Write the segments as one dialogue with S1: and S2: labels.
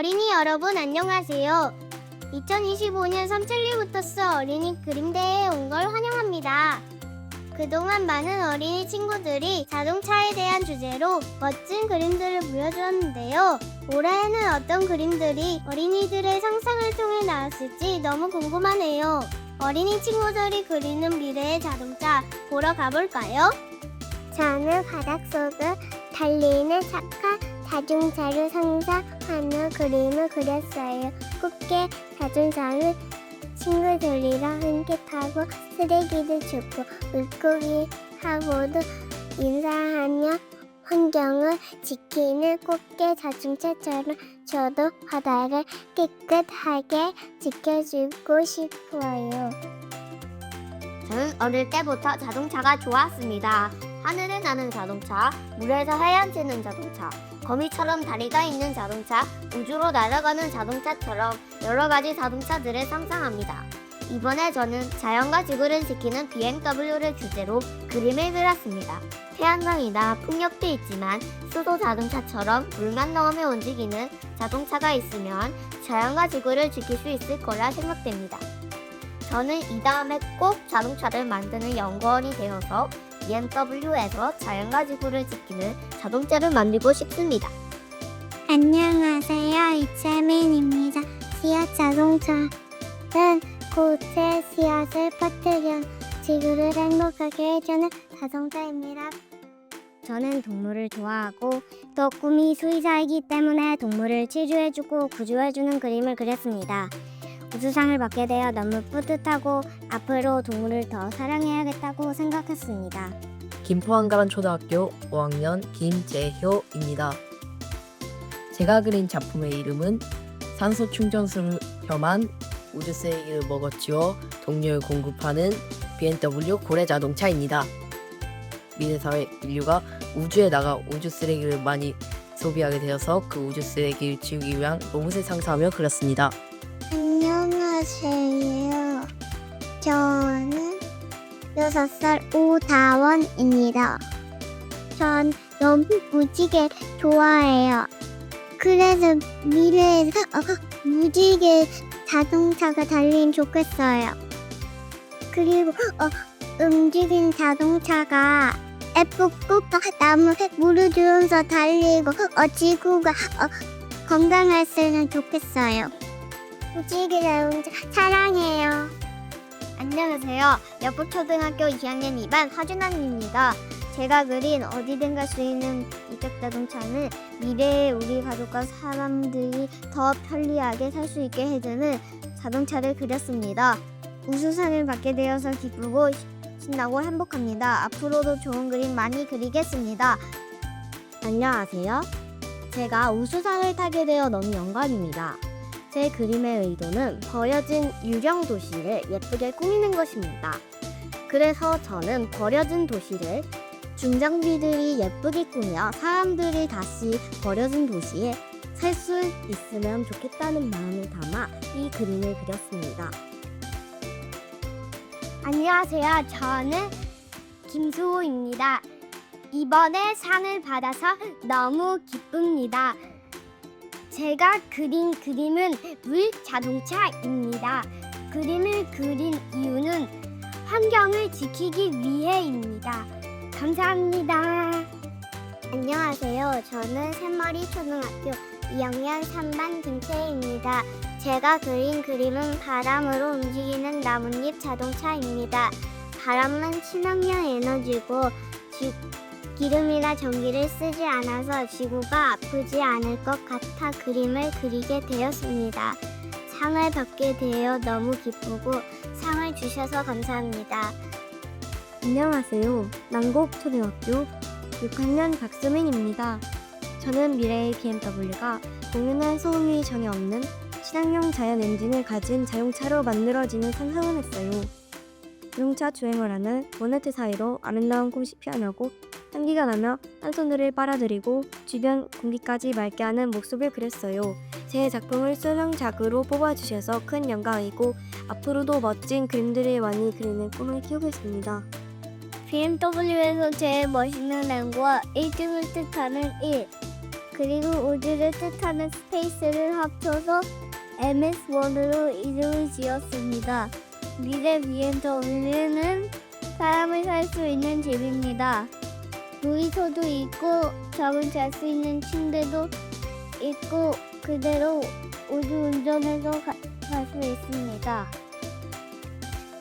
S1: 어린이 여러분 안녕하세요. 2025년 삼천리부터스 어린이 그림대회에 온 걸 환영합니다. 그동안 많은 어린이 친구들이 자동차에 대한 주제로 멋진 그림들을 보여주었는데요. 올해에는 어떤 그림들이 어린이들의 상상을 통해 나왔을지 너무 궁금하네요. 어린이 친구들이 그리는 미래의 자동차 보러 가볼까요? 저는 바닷속을 달리는 착한 자동차를 상상하는 그림을 그렸어요. 꽃게 자동차를 친구들이랑 함께 타고 쓰레기를 줍고 물고기하고도 인사하며 환경을 지키는 꽃게 자동차처럼 저도 바다를 깨끗하게 지켜주고 싶어요. 저는 어릴 때부터 자동차가 좋았습니다. 하늘에 나는 자동차, 물에서 헤엄치는 자동차, 거미처럼 다리가 있는 자동차, 우주로 날아가는 자동차처럼 여러 가지 자동차들을 상상합니다. 이번에 저는 자연과 지구를 지키는 BMW를 주제로 그림을 그렸습니다. 태양광이나 풍력도 있지만 수도 자동차처럼 물만 넣으며 움직이는 자동차가 있으면 자연과 지구를 지킬 수 있을 거라 생각됩니다. 저는 이 다음에 꼭 자동차를 만드는 연구원이 되어서 BMW에서 자연과 지구를 지키는 자동차를 만들고 싶습니다. 안녕하세요. 이채민입니다. 씨앗 자동차는 꽃의 씨앗을 퍼뜨려 지구를 행복하게 해주는 자동차입니다. 저는 동물을 좋아하고 또 꿈이 수의사이기 때문에 동물을 치료해주고 구조해주는 그림을 그렸습니다. 우수상을 받게 되어 너무 뿌듯하고 앞으로 동물을 더 사랑해야겠다고 생각했습니다.
S2: 김포한가란 초등학교 5학년 김재효입니다. 제가 그린 작품의 이름은 산소 충전소를 겸한 우주 쓰레기를 먹어치워 동료를 공급하는 BMW 고래 자동차입니다. 미래 사회 인류가 우주에 나가 우주 쓰레기를 많이 소비하게 되어서 그 우주 쓰레기를 치우기 위한 로봇을 상상하며 그렸습니다.
S1: 안녕하세요. 저는 6살 오다원입니다. 전 너무 무지개 좋아해요. 그래서 미래에서 어, 무지개 자동차가 달리면 좋겠어요. 그리고 어, 움직이는 자동차가 예쁘고 나무 물을 주면서 달리고 어, 지구가 어, 건강했으면 좋겠어요. 무지개 자동차 사랑해요. 안녕하세요. 여포초등학교 2학년 2반 하준환입니다. 제가 그린 어디든 갈 수 있는 이적 자동차는 미래에 우리 가족과 사람들이 더 편리하게 살 수 있게 해주는 자동차를 그렸습니다. 우수상을 받게 되어서 기쁘고 신나고 행복합니다. 앞으로도 좋은 그림 많이 그리겠습니다. 안녕하세요. 제가 우수상을 타게 되어 너무 영광입니다. 제 그림의 의도는 버려진 유령 도시를 예쁘게 꾸미는 것입니다. 그래서 저는 버려진 도시를 중장비들이 예쁘게 꾸며 사람들이 다시 버려진 도시에 살 수 있으면 좋겠다는 마음을 담아 이 그림을 그렸습니다. 안녕하세요. 저는 김수호입니다. 이번에 상을 받아서 너무 기쁩니다. 제가 그린 그림은 물 자동차입니다. 그림을 그린 이유는 환경을 지키기 위해입니다. 감사합니다. 안녕하세요. 저는 새머리 초등학교 2학년 3반 김채희입니다. 제가 그린 그림은 바람으로 움직이는 나뭇잎 자동차입니다. 바람은 친환경 에너지고 지, 기름이나 전기를 쓰지 않아서 지구가 아프지 않을 것 같아 그림을 그리게 되었습니다. 상을 받게 되어 너무 기쁘고 상을 주셔서 감사합니다. 안녕하세요. 난곡초등학교 6학년 박수민입니다. 저는 미래의 BMW가 공연할 소음이 전혀 없는 친환경 자연 엔진을 가진 자동차로 만들어지는 상상을 했어요. 자동차 주행을 하는 보네트 사이로 아름다운 꽃이 피어나고 향기가 나며 한 손으로 빨아들이고 주변 공기까지 맑게 하는 모습을 그렸어요. 제 작품을 수령작으로 뽑아주셔서 큰 영광이고 앞으로도 멋진 그림들을 많이 그리는 꿈을 키우겠습니다. BMW에서 제일 멋있는 랭과 1등을 뜻하는 1. 그리고 우주를 뜻하는 스페이스를 합쳐서 MS1으로 이름을 지었습니다. 미래 우리는 사람을 살 수 있는 집입니다. 놀이터도 있고 잠을 잘 수 있는 침대도 있고 그대로 우주 운전해서 갈 수 있습니다.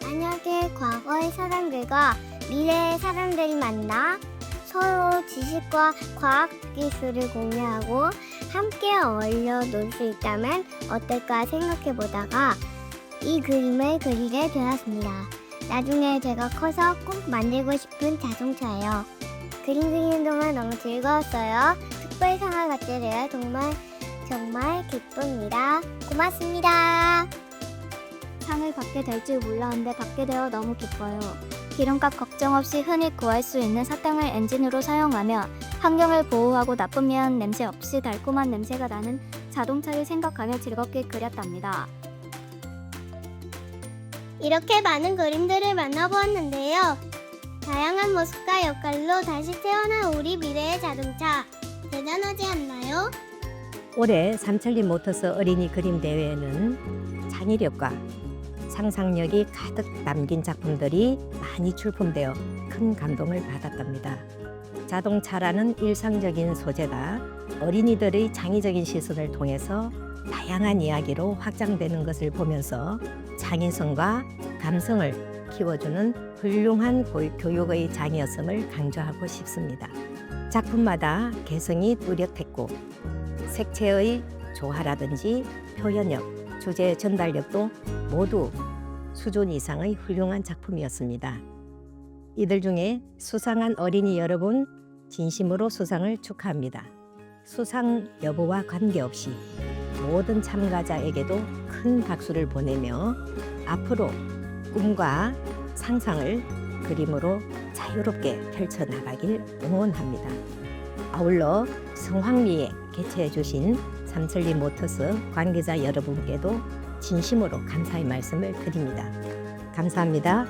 S1: 만약에 과거의 사람들과 미래의 사람들이 만나 서로 지식과 과학 기술을 공유하고 함께 어울려 놀 수 있다면 어떨까 생각해 보다가 이 그림을 그리게 되었습니다. 나중에 제가 커서 꼭 만들고 싶은 자동차예요. 그림 그리는 동안 너무 즐거웠어요. 특별상을 받게 되어 정말 정말 기쁩니다. 고맙습니다. 상을 받게 될 줄 몰랐는데 받게 되어 너무 기뻐요. 기름값 걱정 없이 흔히 구할 수 있는 사탕을 엔진으로 사용하며 환경을 보호하고 나쁘면 냄새 없이 달콤한 냄새가 나는 자동차를 생각하며 즐겁게 그렸답니다. 이렇게 많은 그림들을 만나보았는데요. 다양한 모습과 역할로 다시 태어난 우리 미래의 자동차 대단하지 않나요?
S3: 올해 삼천리 모터스 어린이 그림 대회에는 창의력과 상상력이 가득 담긴 작품들이 많이 출품되어 큰 감동을 받았답니다. 자동차라는 일상적인 소재가 어린이들의 창의적인 시선을 통해서 다양한 이야기로 확장되는 것을 보면서 창의성과 감성을 키워주는 훌륭한 고- 교육의 장이었음을 강조하고 싶습니다. 작품마다 개성이 뚜렷했고 색채의 조화라든지 표현력, 주제 전달력도 모두 수준 이상의 훌륭한 작품이었습니다. 이들 중에 수상한 어린이 여러분 진심으로 수상을 축하합니다. 수상 여부와 관계없이 모든 참가자에게도 큰 박수를 보내며 앞으로 꿈과 상상을 그림으로 자유롭게 펼쳐나가길 응원합니다. 아울러 성황리에 개최해 주신 삼천리 모터스 관계자 여러분께도 진심으로 감사의 말씀을 드립니다. 감사합니다.